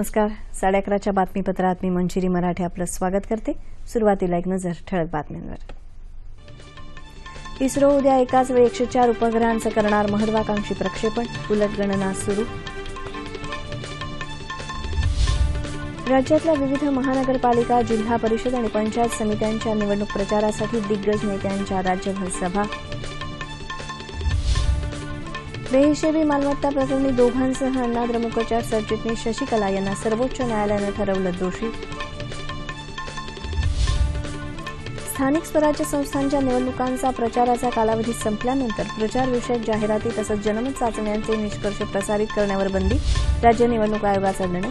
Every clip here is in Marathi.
नमस्कार. साडे अकराच्या बातमीपत्रात मी मंजिरी मराठे आपलं स्वागत करते. सुरुवातीला एक नजर ठळक बातम्यांवर. इस्रो उद्या एकाच वेळी एकशे चार उपग्रहांचं करणार महत्वाकांक्षी प्रक्षेपण. उलट गणना सुरू. राज्यातल्या विविध महानगरपालिका जिल्हा परिषद आणि पंचायत समित्यांच्या निवडणूक प्रचारासाठी दिग्गज नेत्यांच्या राज्यभर सभा. बेहिशेबी मालमत्ता प्रकरणी दोघांसह अण्णा द्रमुकच्या सरचिटणीस शशिकला यांना सर्वोच्च न्यायालयानं ठरवलं दोषी. स्थानिक स्वराज्य संस्थांच्या निवडणुकांचा प्रचाराचा कालावधी संपल्यानंतर प्रचारविषयक जाहिराती तसंच जनमत चाचण्यांचे निष्कर्ष प्रसारित करण्यावर बंदी राज्य निवडणूक आयोगाचा निर्णय.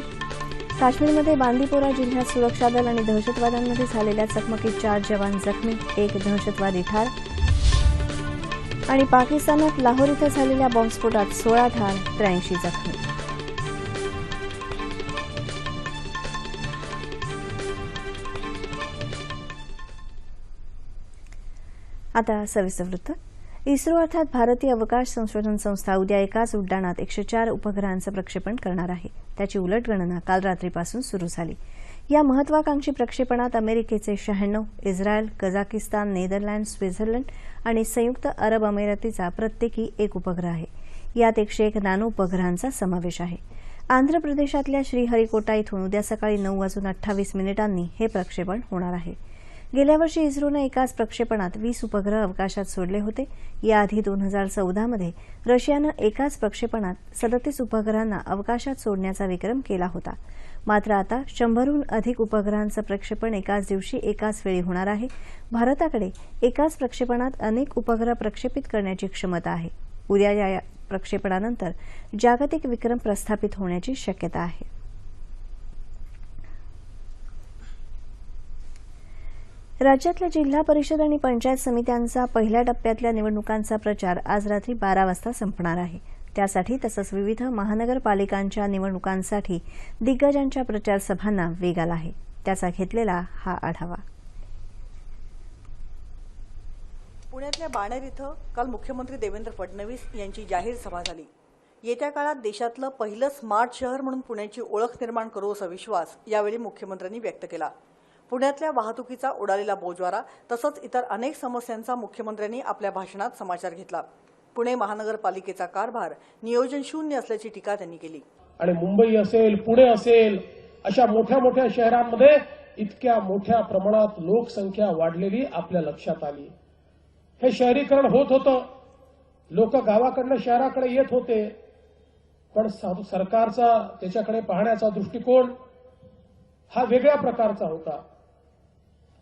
काश्मीरमध्ये बांदीपोरा जिल्ह्यात सुरक्षा दल आणि दहशतवाद्यांमध्ये झालेल्या चकमकीत चार जवान जखमी एक दहशतवादी ठार. आणि पाकिस्तानात लाहोर इथं झालेल्या बॉम्बस्फोटात सोळा ठार त्र्याऐंशी जखमी. आता सविस्तर वृत्त. इस्रो अर्थात भारतीय अवकाश संशोधन संस्था उद्या एकाच उड्डाणात एकशे चार उपग्रहांचं प्रक्षेपण करणार आहे. त्याची उलट गणना काल रात्रीपासून सुरू झाली. या महत्वाकांक्षी प्रक्षेपणात अमेरिकेचे शहाण्णव इस्रायल कझाकिस्तान नेदरलँड स्वित्झर्लंड आणि संयुक्त अरब अमिरातीचा प्रत्येकी एक उपग्रह आहे. यात एकशे एक नानो उपग्रहांचा समावेश आहे. आंध्र प्रदेशातल्या श्रीहरिकोटा इथून उद्या सकाळी नऊ वाजून अठ्ठावीस मिनिटांनी हे प्रक्षेपण होणार आहे. गेल्या वर्षी इस्रोनं एकाच प्रक्षेपणात वीस उपग्रह अवकाशात सोडले होते. याआधी दोन हजार चौदामध्ये रशियानं एकाच प्रक्षेपणात सदतीस उपग्रहांना अवकाशात सोडण्याचा विक्रम केला होता. मात्र आता शंभरहून अधिक उपग्रहांचं प्रक्षेपण एकाच दिवशी एकाच वेळी होणार आहे. भारताकडे एकाच प्रक्षेपणात अनेक उपग्रह प्रक्षेपित करण्याची क्षमता आहे. उद्या या प्रक्षेपणानंतर जागतिक विक्रम प्रस्थापित होण्याची शक्यता आहे. राज्यातल्या जिल्हा परिषद आणि पंचायत समित्यांचा पहिल्या टप्प्यातल्या निवडणुकांचा प्रचार आज रात्री बारा वाजता संपणार आहे. त्यासाठी तसंच विविध महानगरपालिकांच्या निवडणुकांसाठी दिग्गजांच्या प्रचारसभांना वेग आला आहे. त्याचा घेतलेला हा आढावा. पुण्यातल्या बाणेर इथं काल मुख्यमंत्री देवेंद्र फडणवीस यांची जाहीर सभा झाली. येत्या काळात देशातलं पहिलं स्मार्ट शहर म्हणून पुण्याची ओळख निर्माण करू असा विश्वास यावेळी मुख्यमंत्र्यांनी व्यक्त केला. पुण्यातल्या वाहतुकीचा उडालेला बोजवारा तसंच इतर अनेक समस्यांचा मुख्यमंत्र्यांनी आपल्या भाषणात समाचार घेतला. पुणे महानगरपालिकेचा कारभार नियोजन शून्य असल्याची टीका त्यांनी केली. आणि मुंबई असेल पुणे असेल अशा मोठ्या मोठ्या शहरांमध्ये इतक्या मोठ्या प्रमाणात लोकसंख्या वाढलेली आपल्या लक्षात आली. हे शहरीकरण होत होतं. लोक गावाकडनं शहराकडे येत होते. पण सरकारचा त्याच्याकडे पाहण्याचा दृष्टिकोन हा वेगळ्या प्रकारचा होता.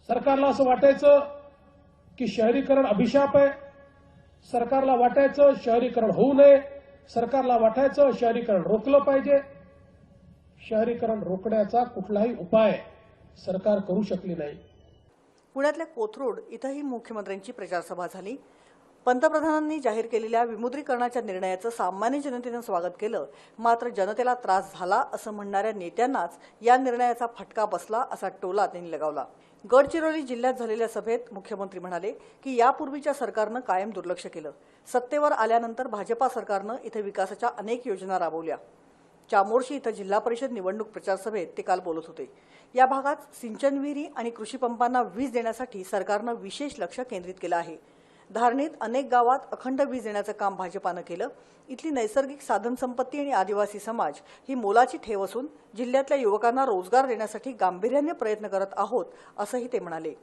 सरकारला असं वाटायचं की शहरीकरण अभिशाप आहे. सरकारला वाटायचं शहरीकरण होऊ नये. सरकारला वाटायचं शहरीकरण रोखलं पाहिजे. शहरीकरण रोखण्याचा कुठलाही उपाय सरकार करू शकली नाही. पुण्यातल्या कोथरूड इथंही मुख्यमंत्र्यांची प्रचारसभा झाली. पंतप्रधानांनी जाहीर केलेल्या विमुद्रीकरणाच्या निर्णयाचं सामान्य जनतेनं स्वागत केलं. मात्र जनतेला त्रास झाला असं म्हणणाऱ्या नेत्यांनाच या निर्णयाचा फटका बसला असा टोला त्यांनी लगावला. गडचिरोली जिल्ह्यात झालेल्या सभेत मुख्यमंत्री म्हणाले की यापूर्वीच्या सरकारनं कायम दुर्लक्ष केलं. सत्तेवर आल्यानंतर भाजपा सरकारनं इथं विकासाच्या अनेक योजना राबवल्या. चामोर्शी इथं जिल्हा परिषद निवडणूक प्रचारसभेत ते काल बोलत होते. या भागात सिंचन विहिरी आणि कृषी पंपांना वीज देण्यासाठी सरकारनं विशेष लक्ष केंद्रित केलं आहे. धारणीत अनेक गावात अखंड वीज येण्याचं काम भाजपानं केलं. इथली नैसर्गिक साधनसंपत्ती आणि आदिवासी समाज ही मोलाची ठेव असून जिल्ह्यातल्या युवकांना रोजगार देण्यासाठी गांभीर्याने प्रयत्न करत आहोत असंही ते म्हणाले.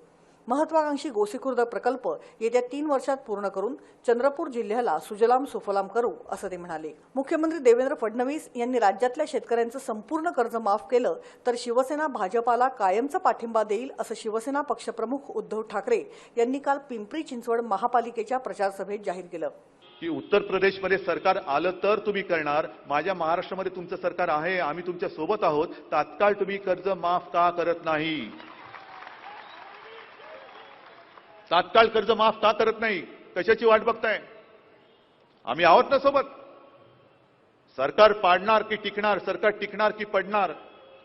महत्वाकांक्षी गोसीखुर्द प्रकल्प येत्या तीन वर्षात पूर्ण करून चंद्रपूर जिल्ह्याला सुजलाम सुफलाम करू असं ते म्हणाले. मुख्यमंत्री देवेंद्र फडणवीस यांनी राज्यातल्या शेतकऱ्यांचं संपूर्ण कर्ज माफ केलं तर शिवसेना भाजपाला कायमचा पाठिंबा देईल असं शिवसेना पक्षप्रमुख उद्धव ठाकरे यांनी काल पिंपरी चिंचवड महापालिकेच्या प्रचारसभेत जाहीर केलं. की उत्तर प्रदेशमध्ये सरकार आलं तर तुम्ही करणार माझ्या महाराष्ट्रामध्ये तुमचं सरकार आहे आम्ही तुमच्यासोबत आहोत तात्काळ तुम्ही कर्ज माफ का करत नाही? तात्काळ कर्ज माफ का करत नाही? कशाची वाट बघताय? आम्ही आहोत ना सोबत. सरकार पाडणार की टिकणार? सरकार टिकणार की पडणार?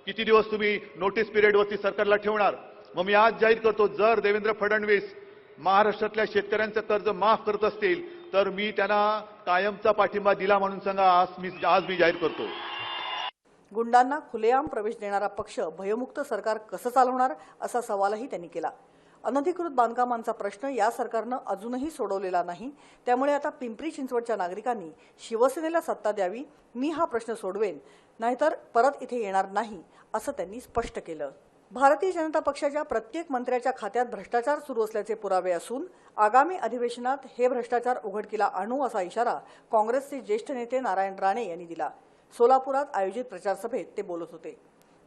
किती दिवस तुम्ही नोटीस पिरियडवरती सरकारला ठेवणार? मग मी आज जाहीर करतो जर देवेंद्र फडणवीस महाराष्ट्रातल्या शेतकऱ्यांचं कर्ज माफ करत असतील तर मी त्यांना कायमचा पाठिंबा दिला म्हणून सांगा आज मी आज मी जाहीर करतो. गुंडांना खुलेआम प्रवेश देणारा पक्ष भयमुक्त सरकार कसं चालवणार असा सवालही त्यांनी केला. अनधिकृत बांधकामांचा प्रश्न या सरकारनं अजूनही सोडवलेला नाही. त्यामुळे आता पिंपरी चिंचवडच्या नागरिकांनी शिवसेनेला सत्ता द्यावी मी हा प्रश्न सोडवेन नाहीतर परत इथे येणार नाही असं त्यांनी स्पष्ट केलं. भारतीय जनता पक्षाच्या प्रत्येक मंत्र्याच्या खात्यात भ्रष्टाचार सुरू असल्याचे पुरावे असून आगामी अधिवेशनात हे भ्रष्टाचार उघडकीला आणू असा इशारा काँग्रेसचे ज्येष्ठ नेते नारायण राणे यांनी दिला. सोलापुरात आयोजित प्रचारसभेत ते बोलत होते.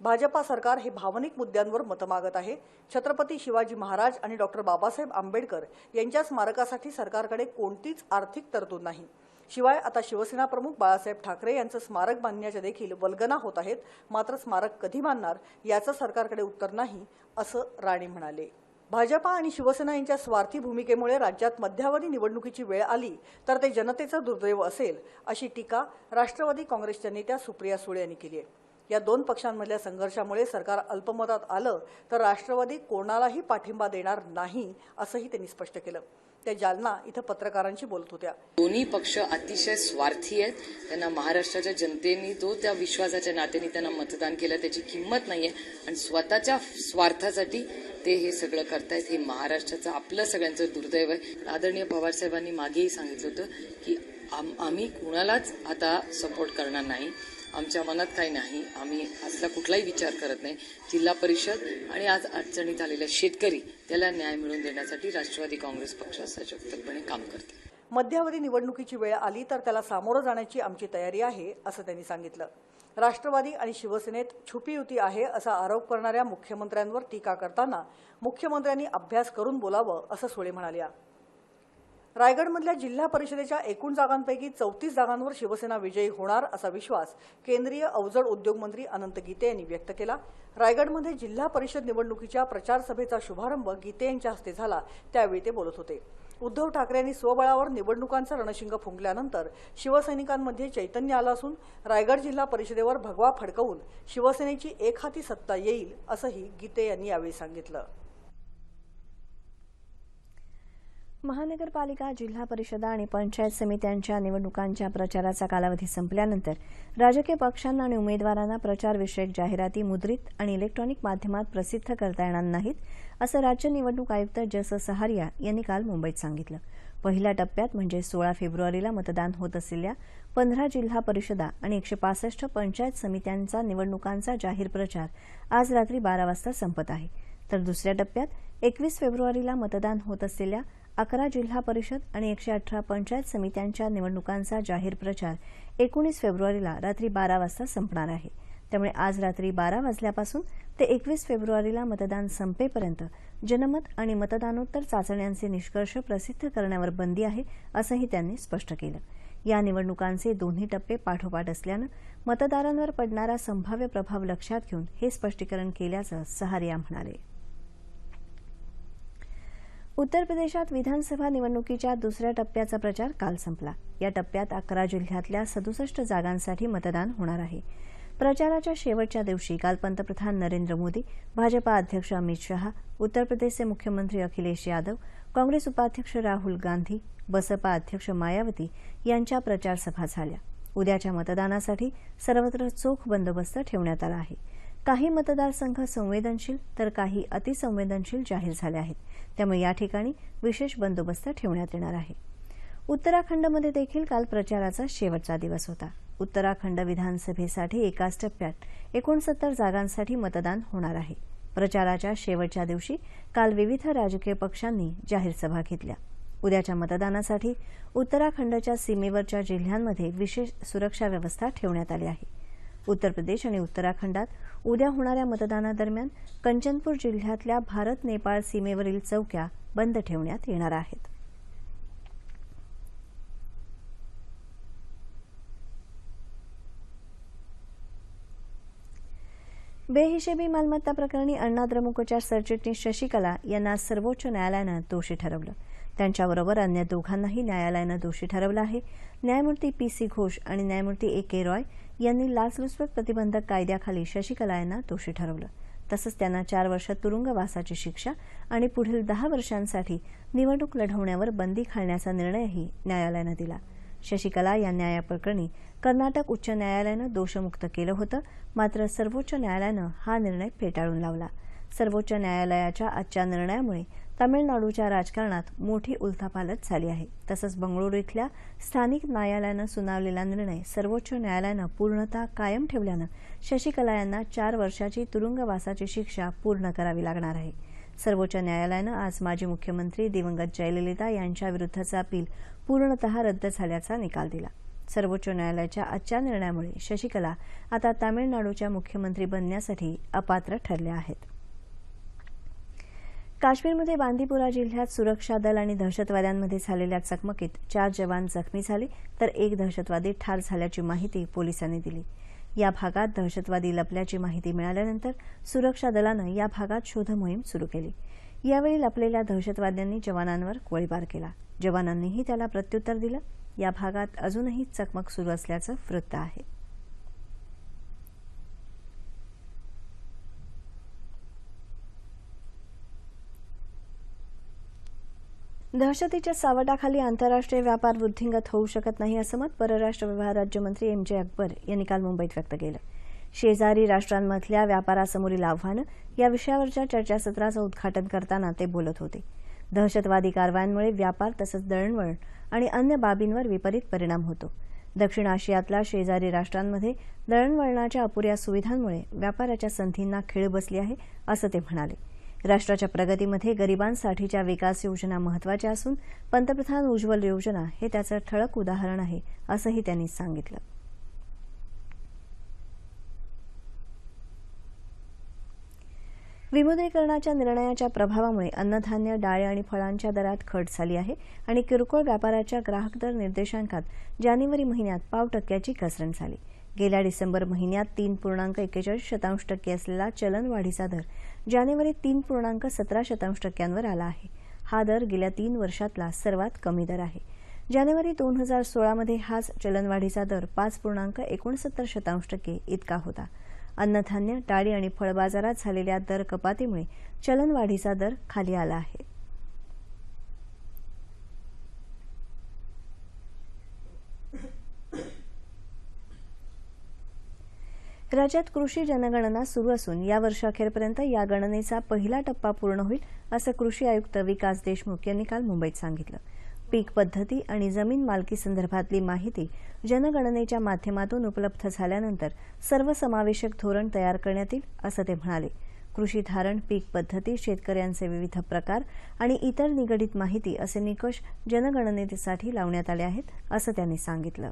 भाजपा सरकार हे भावनिक मुद्द्यांवर मतं मागत आहे. छत्रपती शिवाजी महाराज आणि डॉक्टर बाबासाहेब आंबेडकर यांच्या स्मारकासाठी सरकारकडे कोणतीच आर्थिक तरतूद नाही. शिवाय आता शिवसेना प्रमुख बाळासाहेब ठाकरे यांचं स्मारक बांधण्याच्या देखील वल्गना होत आहेत. मात्र स्मारक कधी बांधणार याचं सरकारकडे उत्तर नाही असं राणे म्हणाले. भाजपा आणि शिवसेना यांच्या स्वार्थी भूमिकेमुळे राज्यात मध्यावधी निवडणुकीची वेळ आली तर ते जनतेचं दुर्दैव असेल अशी टीका राष्ट्रवादी काँग्रेसच्या नेत्या सुप्रिया सुळे यांनी केली आहे. या दोन पक्षांमधल्या संघर्षामुळे सरकार अल्पमतात आलं तर राष्ट्रवादी कोणालाही पाठिंबा देणार नाही असंही त्यांनी स्पष्ट केलं. त्या जालना इथं पत्रकारांशी बोलत होत्या. दोन्ही पक्ष अतिशय स्वार्थी आहेत. त्यांना महाराष्ट्राच्या जनतेने तो त्या विश्वासाच्या नात्याने त्यांना मतदान केलं त्याची किंमत नाहीये. आणि स्वतःच्या स्वार्थासाठी ते हे सगळं करतायत हे महाराष्ट्राचं आपलं सगळ्यांचं दुर्दैव आहे. आदरणीय पवारसाहेबांनी मागेही सांगितलं होतं की आम- आम्ही कुणालाच आता सपोर्ट करणार नाही. आमच्या मनात काही नाही. आम्ही असला कुठलाही विचार करत नाही. जिल्हा परिषद आणि आज अडचणीत आलेल्या शेतकरी त्याला न्याय मिळवून देण्यासाठी राष्ट्रवादी काँग्रेस पक्ष सशक्तपणे काम करते मध्यावधी निवडणुकीची वेळ आली तर त्याला सामोरं जाण्याची आमची तयारी आहे असं त्यांनी सांगितलं. राष्ट्रवादी आणि शिवसेनेत छुपी युती आहे असा आरोप करणाऱ्या मुख्यमंत्र्यांवर टीका करताना मुख्यमंत्र्यांनी अभ्यास करून बोलावं असं सुळे म्हणाल्या. रायगडमधल्या जिल्हा परिषदेच्या एकूण जागांपैकी चौतीस जागांवर शिवसेना विजयी होणार असा विश्वास केंद्रीय अवजड उद्योग मंत्री अनंत गीते यांनी व्यक्त केला. रायगडमध्ये जिल्हा परिषद निवडणुकीच्या प्रचारसभेचा शुभारंभ गीते यांच्या हस्ते झाला त्यावेळी ते बोलत होते. उद्धव ठाकरे यांनी स्वबळावर निवडणुकांचा रणशिंग फुंकल्यानंतर शिवसैनिकांमध्ये चैतन्य आलं असून रायगड जिल्हा परिषदेवर भगवा फडकवून शिवसेनेची एकहाती सत्ता येईल असंही गीते यांनी यावेळी सांगितलं. महानगरपालिका जिल्हा परिषदा आणि पंचायत समित्यांच्या निवडणुकांच्या प्रचाराचा कालावधी संपल्यानंतर राजकीय पक्षांना आणि उमेदवारांना प्रचारविषयक जाहिराती मुद्रित आणि इलेक्ट्रॉनिक माध्यमात प्रसिद्ध करता येणार नाहीत असं राज्य निवडणूक आयुक्त जस सहारिया यांनी काल मुंबईत सांगितलं. पहिल्या टप्प्यात म्हणजे सोळा फेब्रुवारीला मतदान होत असलेल्या पंधरा जिल्हा परिषदा आणि एकशे पासष्ट पंचायत समित्यांचा निवडणुकांचा जाहीर प्रचार आज रात्री बारा वाजता संपत आहे. तर दुसऱ्या टप्प्यात एकवीस फेब्रुवारीला मतदान होत असलेल्या अकरा जिल्हा परिषद आणि एकशे अठरा पंचायत समित्यांच्या निवडणुकांचा जाहीर प्रचार एकोणीस फेब्रुवारीला रात्री बारा वाजता संपणार आहे. त्यामुळे आज रात्री बारा वाजल्यापासून ते एकवीस फेब्रुवारीला मतदान संपेपर्यंत जनमत आणि मतदानोत्तर चाचण्यांचे निष्कर्ष प्रसिद्ध करण्यावर बंदी आहे असंही त्यांनी स्पष्ट केलं. या निवडणुकांचे दोन्ही टप्पे पाठोपाठ असल्यानं मतदारांवर पडणारा संभाव्य प्रभाव लक्षात घेऊन हे स्पष्टीकरण केल्याचं सहारिया म्हणाले. उत्तर प्रदेशात विधानसभा निवडणुकीच्या दुसऱ्या टप्प्याचा प्रचार काल संपला. या टप्प्यात अकरा जिल्ह्यातल्या सदुसष्ट जागांसाठी मतदान होणार आहे. प्रचाराच्या शेवटच्या दिवशी काल पंतप्रधान नरेंद्र मोदी भाजपा अध्यक्ष अमित शहा उत्तर प्रदेशचे मुख्यमंत्री अखिलेश यादव काँग्रेस उपाध्यक्ष राहुल गांधी बसपा अध्यक्ष मायावती यांच्या प्रचारसभा झाल्या. उद्याच्या मतदानासाठी सर्वत्र चोख बंदोबस्त ठेवण्यात आला आहे. काही मतदारसंघ संवेदनशील तर काही अतिसंवेदनशील जाहीर झाले आहेत. त्यामुळे या ठिकाणी विशेष बंदोबस्त ठेवण्यात येणार आहे. उत्तराखंडमध्ये देखील काल प्रचाराचा शेवटचा दिवस होता. उत्तराखंड विधानसभेसाठी एकाच टप्प्यात एकोणसत्तर जागांसाठी मतदान होणार आहे. प्रचाराच्या शेवटच्या दिवशी काल विविध राजकीय पक्षांनी जाहीर सभा घेतल्या. उद्याच्या मतदानासाठी उत्तराखंडच्या सीमेवरच्या जिल्ह्यांमध्ये विशेष सुरक्षा व्यवस्था ठेवण्यात आली आहे. उत्तर प्रदेश आणि उत्तराखंडात. उद्या होणाऱ्या मतदानादरम्यान कंचनपूर जिल्ह्यातल्या भारत नेपाळ सीमेवरील चौक्या बंद ठेवण्यात येणार आहेत. बेहिशेबी मालमत्ता प्रकरणी अण्णा द्रमुकच्या सरचिटणीस शशिकला यांना सर्वोच्च न्यायालयानं दोषी ठरवलं. त्यांच्याबरोबर अन्य दोघांनाही न्यायालयानं दोषी ठरवलं आहे. न्यायमूर्ती पी सी घोष आणि न्यायमूर्ती ए के रॉय यांनी लाचलुचपत प्रतिबंधक कायद्याखाली शशिकला यांना दोषी ठरवलं. तसंच त्यांना चार वर्ष तुरुंगवासाची शिक्षा आणि पुढील दहा वर्षांसाठी निवडणूक लढवण्यावर बंदी घालण्याचा निर्णयही न्यायालयानं दिला. शशिकला या न्यायाप्रकरणी कर्नाटक उच्च न्यायालयानं दोषमुक्त केलं होतं मात्र सर्वोच्च न्यायालयानं हा निर्णय फेटाळून लावला. सर्वोच्च न्यायालयाच्या आजच्या निर्णयामुळे तामिळनाडूच्या राजकारणात मोठी उलथापालथ झाली आहे. तसंच बंगळुरू इथल्या स्थानिक न्यायालयानं सुनावलेला निर्णय सर्वोच्च न्यायालयानं पूर्णतः कायम ठेवल्यानं शशिकला यांना चार वर्षाची तुरुंगवासाची शिक्षा पूर्ण करावी लागणार आहे. सर्वोच्च न्यायालयानं आज माजी मुख्यमंत्री दिवंगत जयललिता यांच्याविरुद्धचा अपील पूर्णतः रद्द झाल्याचा निकाल दिला. सर्वोच्च न्यायालयाच्या आजच्या निर्णयामुळे शशिकला आता तामिळनाडूच्या मुख्यमंत्री बनण्यासाठी अपात्र ठरल्या आहेत. काश्मीरमध्ये बांदीपुरा जिल्ह्यात सुरक्षा दल आणि दहशतवाद्यांमध्ये झालेल्या चकमकीत चार जवान जखमी झाले तर एक दहशतवादी ठार झाल्याची माहिती पोलिसांनी दिली. या भागात दहशतवादी लपल्याची माहिती मिळाल्यानंतर सुरक्षा दलानं या भागात शोधमोहीम सुरू केली. यावेळी लपलेल्या दहशतवाद्यांनी जवानांवर गोळीबार केला. जवानांनीही त्याला प्रत्युत्तर दिलं. या भागात अजूनही चकमक सुरू असल्याचं वृत्त आहे. दहशतीच्या सावटाखाली आंतरराष्ट्रीय व्यापार वृद्धिंगत होऊ शकत नाही असं मत परराष्ट्र व्यवहार राज्यमंत्री एम जे अकबर यांनी काल मुंबईत व्यक्त केलं. शेजारी राष्ट्रांमधल्या व्यापारासमोरील आव्हानं या विषयावरच्या चर्चासत्राचं उद्घाटन करताना ते बोलत होते. दहशतवादी कारवायांमुळे व्यापार तसंच दळणवळण आणि अन्य बाबींवर विपरीत परिणाम होतो. दक्षिण आशियातल्या शेजारी राष्ट्रांमध्ये दळणवळणाच्या अपुऱ्या सुविधांमुळे व्यापाराच्या संधींना खीळ बसली आहे असं ते म्हणाले. राष्ट्राच्या प्रगतीमध्ये गरिबांसाठीच्या विकास योजना महत्त्वाच्या असून पंतप्रधान उज्ज्वल योजना हे त्याचं ठळक उदाहरण आहे असंही त्यांनी सांगितलं. विमुद्रीकरणाच्या निर्णयाच्या प्रभावामुळे अन्नधान्य डाळी आणि फळांच्या दरात घट झाली आहे आणि किरकोळ व्यापाराच्या ग्राहक दर निर्देशांकात जानेवारी महिन्यात पाव टक्क्याची घसरण झाली. गेल्या डिसेंबर महिन्यात तीन पूर्णांक एकेचाळीस शतांश टक्के असलेला चलनवाढीचा दर जानेवारीत तीन पूर्णांक सतरा शतांश टक्क्यांवर आला आहे. हा दर गेल्या तीन वर्षातला सर्वात कमी दर आहे. जानेवारी दोन हजार सोळामध्ये हाच चलनवाढीचा दर पाच पूर्णांक एकोणसत्तर शतांश टक्के इतका होता. अन्नधान्य डाळी आणि फळ बाजारात झालेल्या दर कपातीमुळे चलनवाढीचा दर खाली आला आहे. राज्यात कृषी जनगणना सुरू असून या वर्षाखेरपर्यंत या गणनेचा पहिला टप्पा पूर्ण होईल असं कृषी आयुक्त विकास देशमुख यांनी काल मुंबईत सांगितलं. पीक पद्धती आणि जमीन मालकी संदर्भातली माहिती जनगणनेच्या माध्यमातून उपलब्ध झाल्यानंतर सर्वसमावेशक धोरण तयार करण्यात येईल असं ते म्हणाले. कृषी धारण पीक पद्धती शेतकऱ्यांचे विविध प्रकार आणि इतर निगडित माहिती असे निकष जनगणनेसाठी लावण्यात आले आहेत असं त्यांनी सांगितलं.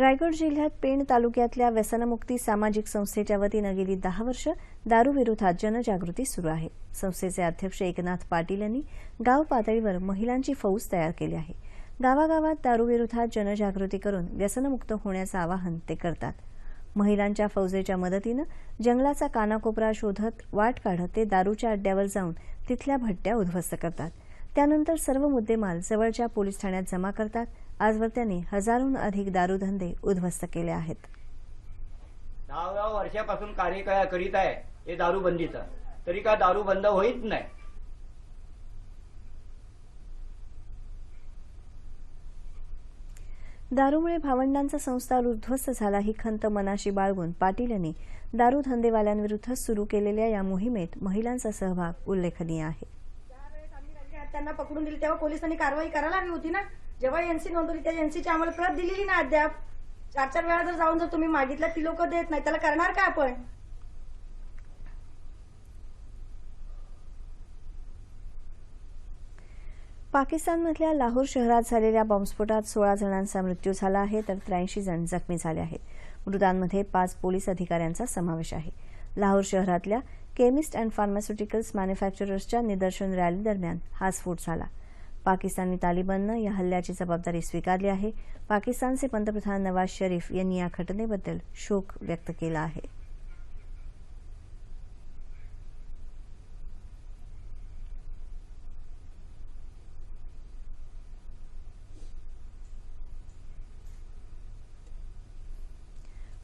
रायगड जिल्ह्यात पेण तालुक्यातल्या व्यसनमुक्ती सामाजिक संस्थेच्या वतीनं गेली दहा वर्ष दारूविरोधात जनजागृती सुरू आहे. संस्थेचे अध्यक्ष एकनाथ पाटील यांनी गाव पातळीवर महिलांची फौज तयार केली आहे. गावागावात दारूविरोधात जनजागृती करून व्यसनमुक्त होण्याचं आवाहन ते करतात. महिलांच्या फौजेच्या मदतीनं जंगलाचा कानाकोपरा शोधत वाट काढत ते दारूच्या अड्ड्यावर जाऊन तिथल्या भट्ट्या उद्ध्वस्त करतात. त्यानंतर सर्व मुद्देमाल जवळच्या पोलीस ठाण्यात जमा करतात. आजवर त्यांनी हजारोहून अधिक दारूधंदे उद्ध्वस्त केले आहेत. दहा दहा वर्षापासून कार्य काय करीत आहे हे दारूबंदीचं. तरी का दारू बंद होईत नाही? दारूमुळे भावंडांचा संसार उद्ध्वस्त झाला ही खंत मनाशी बाळगून पाटील यांनी दारू धंदेवाल्यांविरुद्ध सुरू केलेल्या या मोहिमेत महिलांचा सहभाग उल्लेखनीय आहे. त्यांना पकडून दिली तेव्हा पोलिसांनी कारवाई करायला हवी होती ना? जेव्हा एनसी नोंदवली त्या एनसीची आम्हाला प्रत दिलेली ना अद्याप. चार चार वेळा जर जाऊन जर तुम्ही मागितलं ती लोक देत नाही त्याला करणार का आपण? पाकिस्तानमधल्या लाहोर शहरात झालेल्या बॉम्बस्फोटात सोळा जणांचा मृत्यू झाला आहे तर त्र्याऐंशी जण जखमी झाले आहेत. मृतांमध्ये पाच पोलीस अधिकाऱ्यांचा समावेश आहे. लाहोर शहरातल्या केमिस्ट अँड फार्मास्युटिकल्स मॅन्युफॅक्चरर्सच्या निदर्शन रॅली दरम्यान हा स्फोट झाला. पाकिस्तानी तालिबाननं या हल्ल्याची जबाबदारी स्वीकारली आहे. पाकिस्तानचे पंतप्रधान नवाज शरीफ यांनी या घटनेबद्दल शोक व्यक्त केला आहे.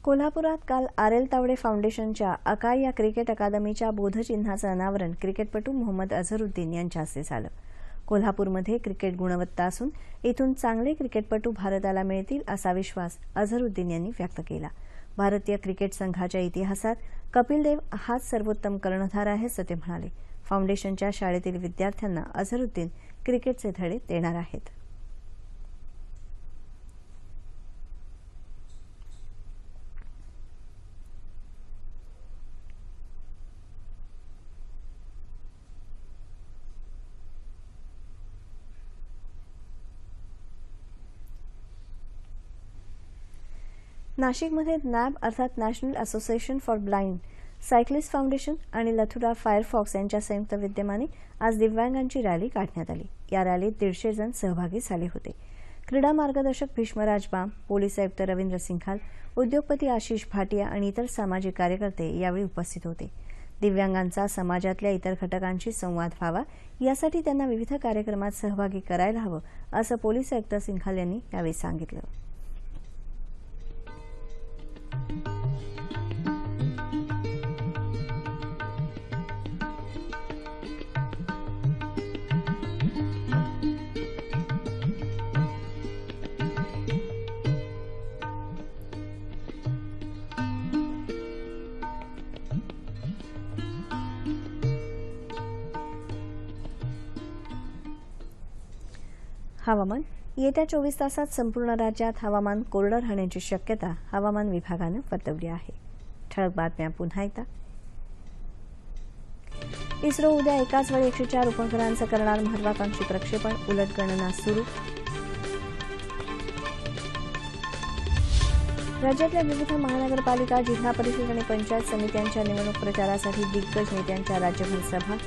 कोल्हापुरात काल आर एल तावडे फाउंडेशनच्या अकाई या क्रिकेट अकादमीच्या बोधचिन्हाचं अनावरण क्रिकेटपटू मोहम्मद अझरुद्दीन यांच्या हस्ते झालं. कोल्हापूरमध्ये क्रिकेट गुणवत्ता असून इथून चांगले क्रिकेटपटू भारताला मिळतील असा विश्वास अझरुद्दीन यांनी व्यक्त केला. भारतीय क्रिकेट संघाच्या इतिहासात कपिल देव हाच सर्वोत्तम कर्णधार आहे असं ते म्हणाले. फाउंडेशनच्या शाळेतील विद्यार्थ्यांना अझरुद्दीन क्रिकेटचे धडे देणार आहेत. नाशिकमध्ये नॅब अर्थात national association for blind cyclist foundation आणि लथुरा फायरफॉक्स यांच्या संयुक्त विद्यमाने आज दिव्यांगांची रॅली काढण्यात आली. या रॅलीत दीडशे जण सहभागी झाले होते. क्रीडा मार्गदर्शक भीष्मराज बाम पोलीस आयुक्त रवींद्र सिंघाल उद्योगपती आशिष भाटिया आणि इतर सामाजिक कार्यकर्ते यावेळी उपस्थित होते. दिव्यांगांचा समाजातल्या इतर घटकांशी संवाद व्हावा यासाठी त्यांना विविध कार्यक्रमात सहभागी करायला हवं असं पोलीस आयुक्त सिंघाल यांनी यावेळी सांगितलं. हवामान. येत्या चोवीस तासात संपूर्ण राज्यात हवामान कोरडं राहण्याची शक्यता हवामान विभागानं वर्तवली आहे. ठळक बातम्या पुन्हा एकदा. इस्रो उद्या एकाच वेळी एकशे चार उपग्रहांचं करणार महत्वाकांक्षी प्रक्षेपण. उलट गणना सुरू. राज्यातल्या विविध महानगरपालिका जिल्हा परिषद आणि पंचायत समित्यांच्या निवडणूक प्रचारासाठी दिग्गज नेत्यांच्या राज्यभर सभा.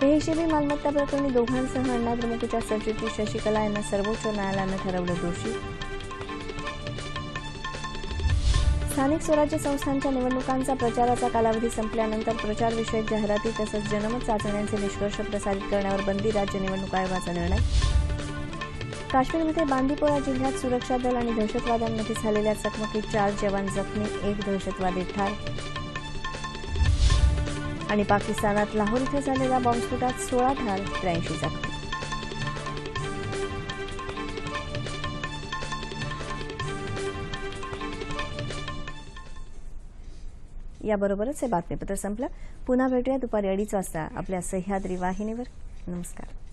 बेहिशेबी मालमत्ता प्रकरणी दोघांसह अण्णाद्रमुकच्या सरचिटणीस शशिकला यांना सर्वोच्च न्यायालयानं ठरवलं दोषी. स्थानिक स्वराज्य संस्थांच्या निवडणुकांचा प्रचाराचा कालावधी संपल्यानंतर प्रचारविषयक जाहिराती तसंच जनमत चाचण्यांचे निष्कर्ष प्रसारित करण्यावर बंदी राज्य निवडणूक आयोगाचा निर्णय. काश्मीरमध्ये बांदीपोरा जिल्ह्यात सुरक्षा दल आणि दहशतवाद्यांमध्ये झालेल्या चकमकीत चार जवान जखमी एक दहशतवादी ठार. आणि पाकिस्तानात लाहोर इथं झालेल्या बॉम्बस्फोटात सोळा ठार त्र्याऐंशी जखमी याबरोबरच हे बातमीपत्र संपलं. पुन्हा भेटूया दुपारी अडीच वाजता आपल्या सह्याद्री वाहिनीवर. नमस्कार.